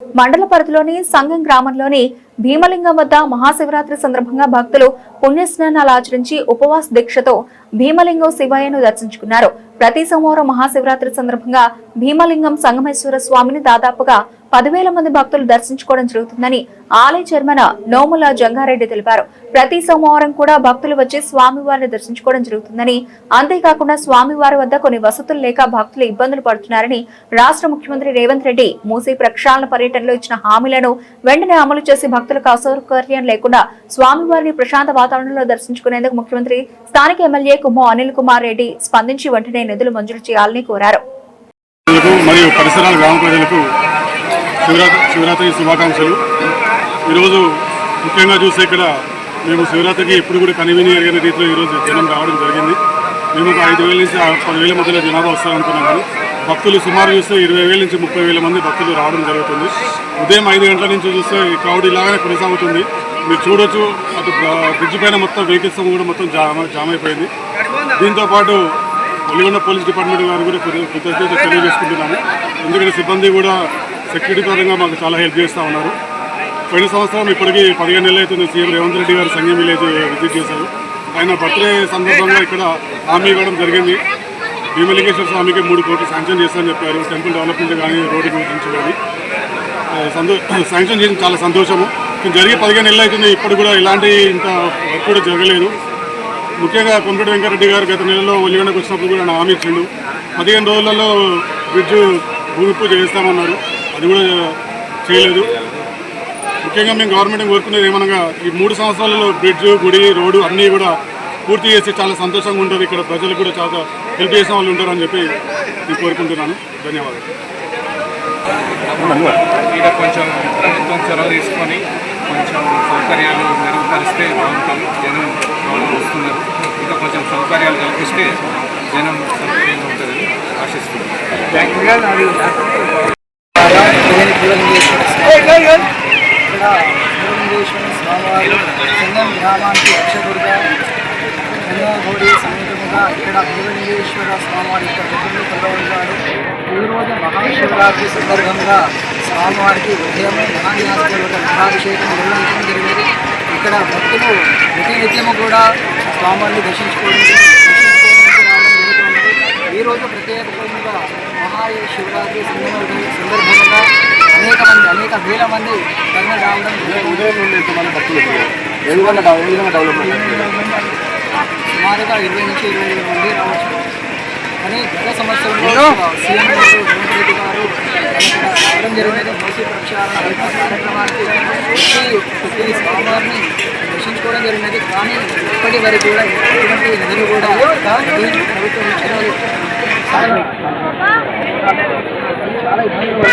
మండల పరిధిలోని సంగం గ్రామంలోని భీమలింగం వద్ద మహాశివరాత్రి సందర్భంగా భక్తులు పుణ్యస్నానాలు ఆచరించి ఉపవాస దీక్షతో భీమలింగం శివయ్యను దర్శించుకున్నారు. ప్రతి సోమవారం మహాశివరాత్రి సందర్భంగా భీమలింగం సంగమేశ్వర స్వామిని దాదాపుగా పదివేల మంది భక్తులు దర్శించుకోవడం జరుగుతుందని ఆలయ చైర్మన్ నోముల జంగారెడ్డి తెలిపారు. ప్రతి సోమవారం కూడా భక్తులు వచ్చి స్వామివారిని దర్శించుకోవడం జరుగుతుందని అంతేకాకుండా స్వామివారి వద్ద కొన్ని వసతులు లేక భక్తులు ఇబ్బందులు పడుతున్నారని రాష్ట్ర ముఖ్యమంత్రి రేవంత్ రెడ్డి మూసీ ప్రక్షాళన పర్యటనలో ఇచ్చిన హామీలను వెంటనే అమలు చేసి భక్తులకు అసౌకర్యం లేకుండా స్వామివారిని ప్రశాంత వాతావరణంలో దర్శించుకునేందుకు ముఖ్యమంత్రి స్థానిక ఎమ్మెల్యే కుమ్మో అనిల్ కుమార్ రెడ్డి స్పందించి వెంటనే నిధులు మంజూరు చేయాలని కోరారు. మరియు పరిసరాల గ్రామ ప్రజలకు శివరాత్రి శుభాకాంక్షలు. ఈరోజు ముఖ్యంగా చూస్తే ఇక్కడ మేము శివరాత్రికి ఎప్పుడు కూడా కనివిని ఎరిగిన రీతిలో ఈరోజు జనం రావడం జరిగింది. మేము ఒక ఐదు వేల నుంచి పదివేల మధ్యలో జనాభా వస్తారనుకున్నాం కానీ భక్తులు సుమారు చూస్తే ఇరవై వేల నుంచి ముప్పై వేల మంది భక్తులు రావడం జరుగుతుంది. ఉదయం ఐదు గంటల నుంచి చూస్తే ఈ క్రౌడ్ ఇలాగనే కొనసాగుతుంది. మీరు చూడొచ్చు అటు బ్రిడ్జ్ పైన మొత్తం వెహికల్స్ కూడా మొత్తం జామ్ జామ్ అయిపోయింది దీంతో పాటు వెలిగొండ పోలీస్ డిపార్ట్మెంట్ గారు కూడా కృతజ్ఞత తెలియజేసుకుంటున్నాను ఎందుకంటే సిబ్బంది కూడా సెక్యూరిటీ పరంగా మాకు చాలా హెల్ప్ చేస్తూ ఉన్నారు. పోయిన సంవత్సరం ఇప్పటికీ పదిహేను నెలలు అవుతుంది. సీఎం రేవంత్ రెడ్డి గారు సంఘం విలేజ్ విజిట్ చేశారు. ఆయన బర్త్డే సందర్భంగా ఇక్కడ హామీ ఇవ్వడం జరిగింది. భీమలింగేశ్వర స్వామికి మూడు కోట్లు శాంక్షన్ చేస్తామని చెప్పారు. టెంపుల్ డెవలప్మెంట్ కానీ రోడ్డు గురించి కానీ. సంతో శాంక్షన్ చేసిన చాలా సంతోషము. ఇది జరిగి పదిహేను నెలలు అవుతుంది ఇప్పుడు కూడా ఇలాంటి ఇంత వర్క్ కూడా జరగలేదు. ముఖ్యంగా కొంపెటి వెంకరెడ్డి గారు గత నెలలో ఒలిగొండకు వచ్చినప్పుడు కూడా ఆయన హామీ ఇచ్చిండు పదిహేను రోజులలో బ్రిడ్జ్ భూమి పూజ చేస్తామన్నారు. అది కూడా చేయలేదు. ముఖ్యంగా మేము గవర్నమెంట్ కోరుకునేది ఏమనగా ఈ మూడు సంవత్సరాలలో బ్రిడ్జ్ గుడి రోడ్డు అన్నీ కూడా పూర్తి చేసి చాలా సంతోషంగా ఉంటుంది ఇక్కడ ప్రజలు కూడా చాలా హెల్ప్ చేసిన వాళ్ళు ఉంటారు అని చెప్పి నేను కోరుకుంటున్నాను. ధన్యవాదాలు. ఇక్కడ కొంచెం ప్రభుత్వం చొరవ తీసుకొని కొంచెం సౌకర్యాలు మెరుగుపరిస్తే బాగుంటుంది. జనం బాగా వస్తున్నారు. ఇంకా కొంచెం సౌకర్యాలు కల్పిస్తే జనం సౌకర్యంగా ఉంటుందని ఆశిస్తున్నాను. ఇక్కడ భువనేశ్వర స్వామివారి సంగం గ్రామానికి గంగాగౌడి సమేతముగా ఇక్కడ భీమలింగేశ్వర స్వామివారి యొక్క ప్రతిని కొలవడ్డాడు ఈ రోజు మహాశివరాత్రి సందర్భంగా స్వామివారికి ఉదయమే మహాన్యాసపూర్వక మహాభిషేకం నిర్వహించడం జరిగింది. ఇక్కడ భక్తులు ప్రతినిత్యము కూడా స్వామివారిని దర్శించుకోవడం ఈరోజు ప్రత్యేకంగా మహాశివరాత్రి సందర్భంగా సందర్భంగా అనేక మంది అనేక వేల మంది తరలి రావడం ఉదయం ఉండేది మన భక్తులు ఎందుకన్నా డెవలప్మెంట్? సుమారుగా ఇరవై నుంచి ఇరవై ఐదు మంది రావచ్చు. కానీ గత సంవత్సరంలో సీఎం గారు రేవంత్ రెడ్డి గారు రావడం జరిగినది మూసీ ప్రక్షాళన కార్యక్రమానికి వచ్చి ప్రతి స్వామివారిని దర్శించుకోవడం జరిగినది. కానీ ఇప్పటి వరకు కూడా ఎటువంటి నిధులు కూడా ప్రభుత్వం ఇచ్చినది చాలా ఇబ్బందులు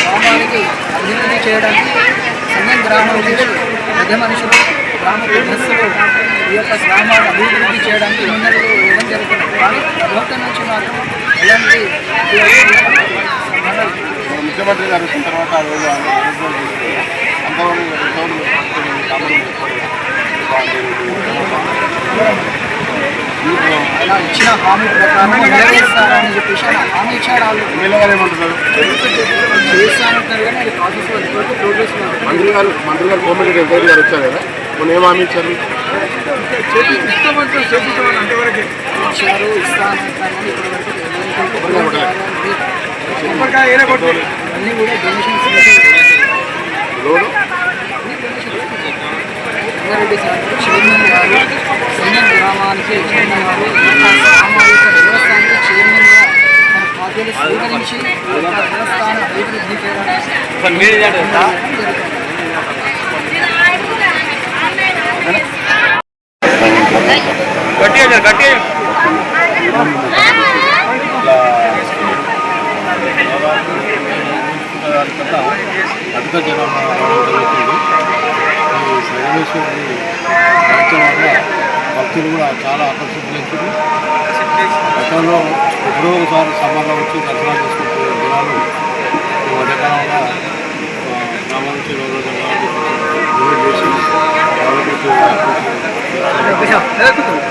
గ్రామానికి అభివృద్ధి చేయడానికి సంగం గ్రామం నుంచి పెద్ద మనుషులు గ్రామ ప్రజలు ఈ యొక్క గ్రామాన్ని అభివృద్ధి చేయడానికి ముందరు ఇవ్వడం జరుగుతుంది. కానీ ప్రభుత్వం నుంచి మాత్రం ఎలాంటి ముఖ్యమంత్రి గారు వచ్చిన తర్వాత ఆ రోజు అలా ఇచ్చిన హామీ ప్రకారం నెరవేరుస్తారని చెప్పేసి ఆయన హామీ ఇచ్చాడు వాళ్ళు ఏమంటున్నారు చేస్తానంటారు కానీ అది ప్రాసెస్ వరకు ప్రోగ్రెస్ మంత్రి గారు మంత్రి గారు కోమటి గారు వచ్చారు కదా? మొన్న ఏం హామీ ఇచ్చారు. ఇచ్చారు రోడ్డు రంగారెడ్డి సార్ చైర్మన్ గారు సంగం గ్రామానికి చైర్మన్ గారు సామాజిక తన బాధ్యతలు స్వీకరించి దేవస్థాన అధిక జనాభా జరుగుతుంది ఈ వల్ల భక్తులు కూడా చాలా ఆకర్షితులవుతుంది గతంలో ఎప్పుడో ఒకసారి సమ్మర్లో వచ్చి దర్శనాలు చేసుకుంటున్న జనాలు ఈ మధ్యకాలంలో గ్రామం నుంచి రోజు రోజు చేసి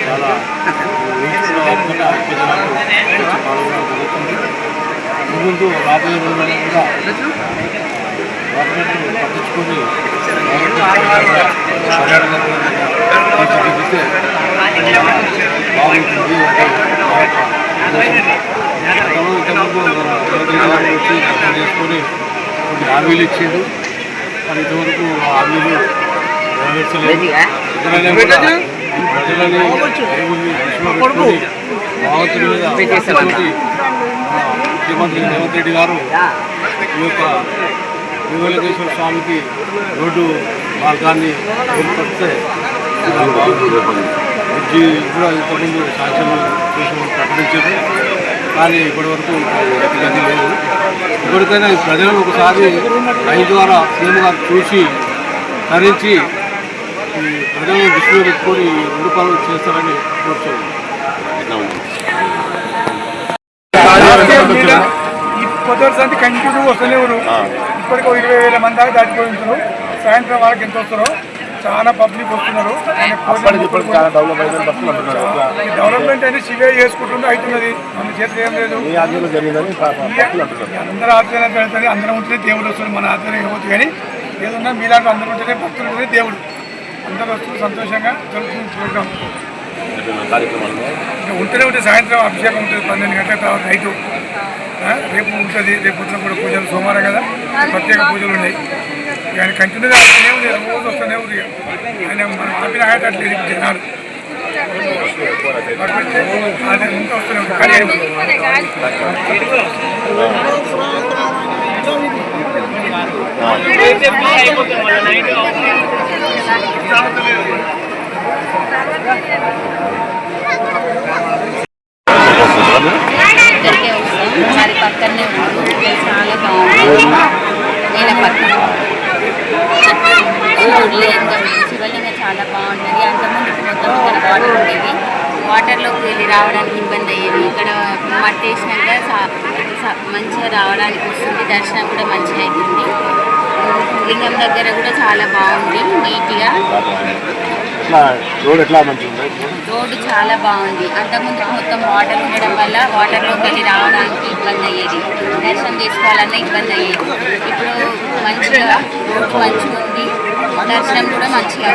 చాలా ముందు రాబోయే రోజుల్లో కూడా గవర్నమెంట్ పట్టించుకొని తీర్చిదిద్దితే బాగుంటుంది. వచ్చి చేసుకొని కొన్ని హామీలు ఇచ్చిండు మరి ఇంతవరకు ఆ హామీలు ముఖ్యమంత్రి రేవంత్ రెడ్డి గారు ఈ యొక్క శ్రీవెంకటేశ్వర స్వామికి రోడ్డు మార్గాన్ని ఏర్పరిస్తే చాలా బ్రిడ్జి కూడా ఇంతకుముందు శాంక్షన్ చేసి ప్రకటించారు కానీ ఇప్పటివరకు గతి లేదు ఇప్పటికైనా ప్రజలను ఒకసారి రైతు ద్వారా సీఎం గారు చూసి తరించి ఈ ప్రజలను దృష్టిలో పెట్టుకొని రెండు చేస్తారని కోరుతున్నాను. ఈ పొద్దురు సంతి కంటిన్యూ వస్తూనే ఉన్నారు. ఇప్పటికి ఇరవై వేల మంది దాకా దాటిపోయి ఉంటున్నారు సాయంత్రం వాళ్ళకి ఎంత వస్తారో చాలా పబ్లిక్ వస్తున్నారు. డెవలప్మెంట్ అనేది సివిఐ చేసుకుంటుంటే అవుతున్నది. మన చేతిలో ఏం లేదు. అందరూ ఆధ్వర్యం వెళ్తుంది అందరం ఉంటేనే దేవుడు వస్తుంది. మన ఆధ్వర్యం ఇవ్వచ్చు కానీ ఏదన్నా మీలాంటి అందరూ ఉంటేనే భక్తులు ఉంటేనే దేవుడు. అందరూ వస్తూ సంతోషంగా. జరుగుతుంది ప్రోగ్రామ్. ఇంకా ఉంటూనే ఉంటుంది సాయంత్రం అభిషేకం ఉంటుంది. పన్నెండు గంటల తర్వాత నైటు. రేపు ఉంటుంది. రేపు పొద్దున కూడా పూజలు సోమవారం కదా. ప్రత్యేక పూజలు ఉన్నాయి. ఆయన కంటిన్యూగా వస్తూనే ఉంది. రోజు వస్తూనే ఉంది. ఆయన మనం చెప్పిన ఆయన అట్లా లేదు జనాలు. అదే ఇంకా వస్తూనే ఉంటుంది కానీ ఇక్కడికే వస్తాం మరి పక్కనే ఉంది చాలా బాగుంది నేను పక్కన ఊర్లేంగా శివలింగం చాలా బాగుంటుంది అంతకుముందు మొత్తం ఇక్కడ వాటర్ ఉండేది వాటర్లోకి వెళ్ళి రావడానికి ఇబ్బంది అయ్యేది. ఇక్కడ మట్టి వేసినాక మంచిగా రావడానికి వస్తుంది. దర్శనం కూడా మంచిగా అవుతుంది లింగం దగ్గర కూడా చాలా బాగుంది. నీట్గా. రోడ్ రోడ్డు చాలా బాగుంది. అంతకుముందు మొత్తం వాటర్ ఉండడం వల్ల వాటర్లోకి వెళ్ళి రావడానికి ఇబ్బంది అయ్యేది. దర్శనం చేసుకోవాలన్నా ఇబ్బంది అయ్యేది. ఇప్పుడు మంచిగా రోడ్డు మంచిగా ఉంది. దర్శనం కూడా మంచిగా